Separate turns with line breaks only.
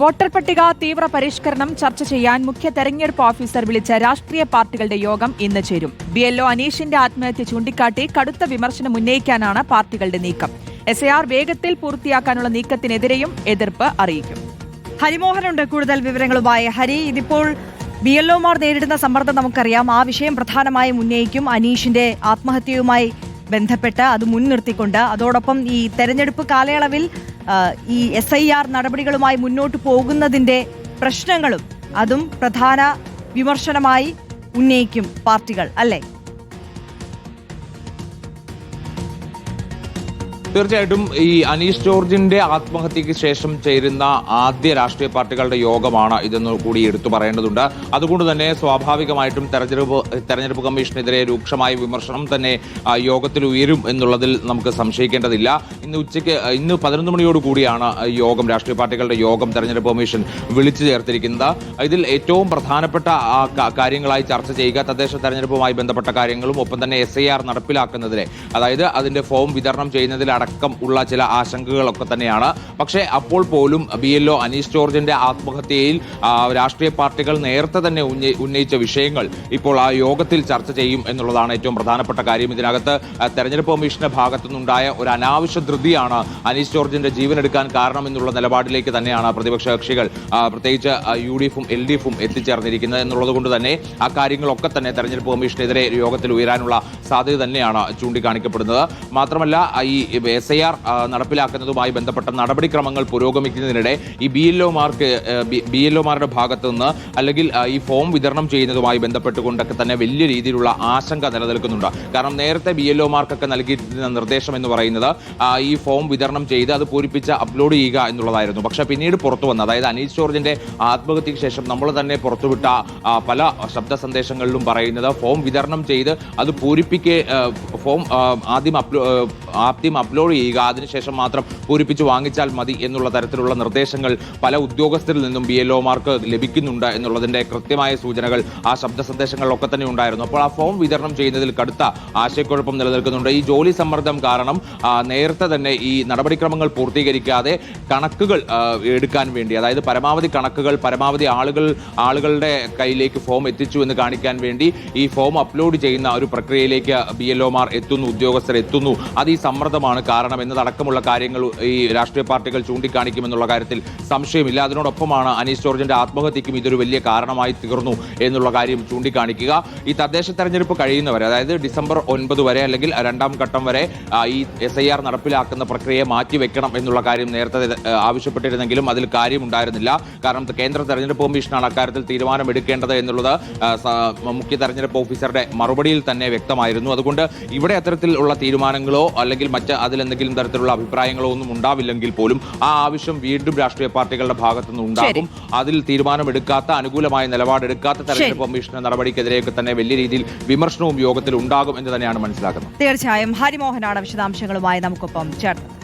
Voter പട്ടിക തീവ്ര പരിഷ്കരണം ചർച്ച ചെയ്യാൻ മുഖ്യ തെരഞ്ഞെടുപ്പ് ഓഫീസർ വിളിച്ച രാഷ്ട്രീയ പാർട്ടികളുടെ യോഗം ഇന്ന് ചേരും. ബി എൽഒ അനീഷിന്റെ ആത്മഹത്യ ചൂണ്ടിക്കാട്ടി കടുത്ത വിമർശനം ഉന്നയിക്കാനാണ് പാർട്ടികളുടെ നീക്കം. എസ് വേഗത്തിൽ പൂർത്തിയാക്കാനുള്ള നീക്കത്തിനെതിരെയും എതിർപ്പ് അറിയിക്കും.
ഹരിമോഹനുണ്ട് കൂടുതൽ വിവരങ്ങളുമായി. ഹരി ഇതിപ്പോൾ ബി എൽ നേരിടുന്ന സമ്മർദ്ദം നമുക്കറിയാം. ആ വിഷയം പ്രധാനമായും ഉന്നയിക്കും. അനീഷിന്റെ ആത്മഹത്യയുമായി ബന്ധപ്പെട്ട് അത് മുൻനിർത്തിക്കൊണ്ട് അതോടൊപ്പം ഈ തെരഞ്ഞെടുപ്പ് കാലയളവിൽ ഈ എസ് ഐ ആർ നടപടികളുമായി മുന്നോട്ട് പോകുന്നതിന്റെ പ്രശ്നങ്ങളും അതും പ്രധാന വിമർശനമായി ഉന്നയിക്കും പാർട്ടികൾ അല്ലേ?
തീർച്ചയായിട്ടും ഈ അനീഷ് ജോർജിന്റെ ആത്മഹത്യക്ക് ശേഷം ചേരുന്ന ആദ്യ രാഷ്ട്രീയ പാർട്ടികളുടെ യോഗമാണ് ഇതെന്ന് കൂടി എടുത്തു പറയേണ്ടതുണ്ട്. അതുകൊണ്ട് തന്നെ സ്വാഭാവികമായിട്ടും തെരഞ്ഞെടുപ്പ് തെരഞ്ഞെടുപ്പ് കമ്മീഷനെതിരെ രൂക്ഷമായ വിമർശനം തന്നെ യോഗത്തിൽ ഉയരും എന്നുള്ളതിൽ നമുക്ക് സംശയിക്കേണ്ടതില്ല. ഇന്ന് ഉച്ചയ്ക്ക് ഇന്ന് പതിനൊന്ന് മണിയോട് കൂടിയാണ് യോഗം രാഷ്ട്രീയ പാർട്ടികളുടെ യോഗം തെരഞ്ഞെടുപ്പ് കമ്മീഷൻ വിളിച്ചു ചേർത്തിരിക്കുന്നത്. ഇതിൽ ഏറ്റവും പ്രധാനപ്പെട്ട കാര്യങ്ങളായി ചർച്ച ചെയ്യുക തദ്ദേശ തെരഞ്ഞെടുപ്പുമായി ബന്ധപ്പെട്ട കാര്യങ്ങളും ഒപ്പം തന്നെ എസ് നടപ്പിലാക്കുന്നതിലെ അതായത് അതിന്റെ ഫോം വിതരണം ചെയ്യുന്നതിലടക്കം ഉള്ള ചില ആശങ്കകളൊക്കെ തന്നെയാണ്. പക്ഷേ അപ്പോൾ പോലും ബി എൽ അനീഷ് ജോർജിന്റെ ആത്മഹത്യയിൽ രാഷ്ട്രീയ പാർട്ടികൾ നേരത്തെ തന്നെ ഉന്നയിച്ച വിഷയങ്ങൾ ഇപ്പോൾ ആ യോഗത്തിൽ ചർച്ച ചെയ്യും എന്നുള്ളതാണ് ഏറ്റവും പ്രധാനപ്പെട്ട കാര്യം. ഇതിനകത്ത് തെരഞ്ഞെടുപ്പ് കമ്മീഷന്റെ ഭാഗത്തുനിന്നുണ്ടായ ഒരു അനാവശ്യ ധൃതിയാണ് അനീഷ് ജോർജിന്റെ ജീവൻ എടുക്കാൻ കാരണം എന്നുള്ള നിലപാടിലേക്ക് തന്നെയാണ് പ്രതിപക്ഷ കക്ഷികൾ പ്രത്യേകിച്ച് യു ഡി എഫും എൽ ഡി എഫും എത്തിച്ചേർന്നിരിക്കുന്നത് എന്നുള്ളത് കൊണ്ട് തന്നെ ആ കാര്യങ്ങളൊക്കെ തന്നെ തെരഞ്ഞെടുപ്പ് കമ്മീഷനെതിരെ യോഗത്തിൽ ഉയരാനുള്ള സാധ്യത തന്നെയാണ് ചൂണ്ടിക്കാണിക്കപ്പെടുന്നത്. മാത്രമല്ല ഈ എസ് ഐ ആർ നടപ്പിലാക്കുന്നതുമായി ബന്ധപ്പെട്ട നടപടിക്രമങ്ങൾ പുരോഗമിക്കുന്നതിനിടെ ഈ ബി എൽ ഒമാർക്ക് ബി എൽ ഒമാരുടെ ഭാഗത്തു നിന്ന് അല്ലെങ്കിൽ ഈ ഫോം വിതരണം ചെയ്യുന്നതുമായി ബന്ധപ്പെട്ടുകൊണ്ടൊക്കെ തന്നെ വലിയ രീതിയിലുള്ള ആശങ്ക നിലനിൽക്കുന്നുണ്ട്. കാരണം നേരത്തെ ബി എൽ ഒമാർക്കൊക്കെ നൽകിയിരുന്ന നിർദ്ദേശം എന്ന് പറയുന്നത് ഈ ഫോം വിതരണം ചെയ്ത് അത് പൂരിപ്പിച്ച് അപ്ലോഡ് ചെയ്യുക എന്നുള്ളതായിരുന്നു. പക്ഷെ പിന്നീട് പുറത്തു വന്ന അതായത് അനീഷ് ജോർജിന്റെ ആത്മഹത്യയ്ക്ക് ശേഷം നമ്മൾ തന്നെ പുറത്തുവിട്ട പല ശബ്ദ സന്ദേശങ്ങളിലും പറയുന്നത് ഫോം വിതരണം ചെയ്ത് അത് പൂരിപ്പിക്കേ ഫോം ആദ്യം അപ്ലോ ആദ്യം അപ്ലോഡ് ചെയ്യുക. അതിനുശേഷം മാത്രം പൂരിപ്പിച്ച് വാങ്ങിച്ചാൽ മതി എന്നുള്ള തരത്തിലുള്ള നിർദ്ദേശങ്ങൾ പല ഉദ്യോഗസ്ഥരിൽ നിന്നും ബി എൽ ഒമാർക്ക് ലഭിക്കുന്നുണ്ട് എന്നുള്ളതിന്റെ കൃത്യമായ സൂചനകൾ ആ ശബ്ദ സന്ദേശങ്ങളിലൊക്കെ തന്നെ ഉണ്ടായിരുന്നു. അപ്പോൾ ആ ഫോം വിതരണം ചെയ്യുന്നതിൽ കടുത്ത ആശയക്കുഴപ്പം നിലനിൽക്കുന്നുണ്ട്. ഈ ജോലി സമ്മർദ്ദം കാരണം നേരത്തെ തന്നെ ഈ നടപടിക്രമങ്ങൾ പൂർത്തീകരിക്കാതെ കണക്കുകൾ എടുക്കാൻ വേണ്ടി അതായത് പരമാവധി കണക്കുകൾ പരമാവധി ആളുകൾ ആളുകളുടെ കയ്യിലേക്ക് ഫോം എത്തിച്ചു എന്ന് കാണിക്കാൻ വേണ്ടി ഈ ഫോം അപ്ലോഡ് ചെയ്യുന്ന ഒരു പ്രക്രിയയിലേക്ക് ബി എൽ ഒമാർ എത്തുന്നു ഉദ്യോഗസ്ഥർ എത്തുന്നു. അത് ഈ സമ്മർദ്ദമാണ്. കാരണം എന്നതടക്കമുള്ള കാര്യങ്ങൾ ഈ രാഷ്ട്രീയ പാർട്ടികൾ ചൂണ്ടിക്കാണിക്കുമെന്നുള്ള കാര്യത്തിൽ സംശയമില്ല. അതിനോടൊപ്പമാണ് അനീഷ് ജോർജിന്റെ ആത്മഹത്യക്കും ഇതൊരു വലിയ കാരണമായി തീർന്നു എന്നുള്ള കാര്യം ചൂണ്ടിക്കാണിക്കുക. ഈ തദ്ദേശ തെരഞ്ഞെടുപ്പ് കഴിയുന്നവരെ അതായത് ഡിസംബർ ഒൻപത് വരെ അല്ലെങ്കിൽ രണ്ടാം ഘട്ടം വരെ ഈ എസ് ഐ ആർ നടപ്പിലാക്കുന്ന പ്രക്രിയയെ മാറ്റിവെക്കണം എന്നുള്ള കാര്യം നേരത്തെ ആവശ്യപ്പെട്ടിരുന്നെങ്കിലും അതിൽ കാര്യമുണ്ടായിരുന്നില്ല. കാരണം കേന്ദ്ര തെരഞ്ഞെടുപ്പ് കമ്മീഷനാണ് അക്കാര്യത്തിൽ തീരുമാനമെടുക്കേണ്ടത് എന്നുള്ളത് മുഖ്യ തെരഞ്ഞെടുപ്പ് ഓഫീസറുടെ മറുപടിയിൽ തന്നെ വ്യക്തമായിരുന്നു. അതുകൊണ്ട് ഇവിടെ അത്തരത്തിലുള്ള തീരുമാനങ്ങളോ അല്ലെങ്കിൽ മറ്റ് അതിലെന്തെങ്കിലും തരത്തിലുള്ള അഭിപ്രായങ്ങളോ ഒന്നും ഉണ്ടാവില്ലെങ്കിൽ പോലും ആ ആവശ്യം വീണ്ടും രാഷ്ട്രീയ പാർട്ടികളുടെ ഭാഗത്തുനിന്ന് ഉണ്ടാകും. അതിൽ തീരുമാനമെടുക്കാത്ത അനുകൂലമായ നിലപാടെടുക്കാത്ത തെരഞ്ഞെടുപ്പ് കമ്മീഷന്റെ നടപടിക്കെതിരെയൊക്കെ തന്നെ വലിയ രീതിയിൽ വിമർശനവും യോഗത്തിൽ ഉണ്ടാകും എന്ന് തന്നെയാണ് മനസ്സിലാക്കുന്നത്.
തീർച്ചയായും. ഹരിമോഹനാണ് വിശദാംശങ്ങളുമായി നമുക്കൊപ്പം ചേർന്നത്.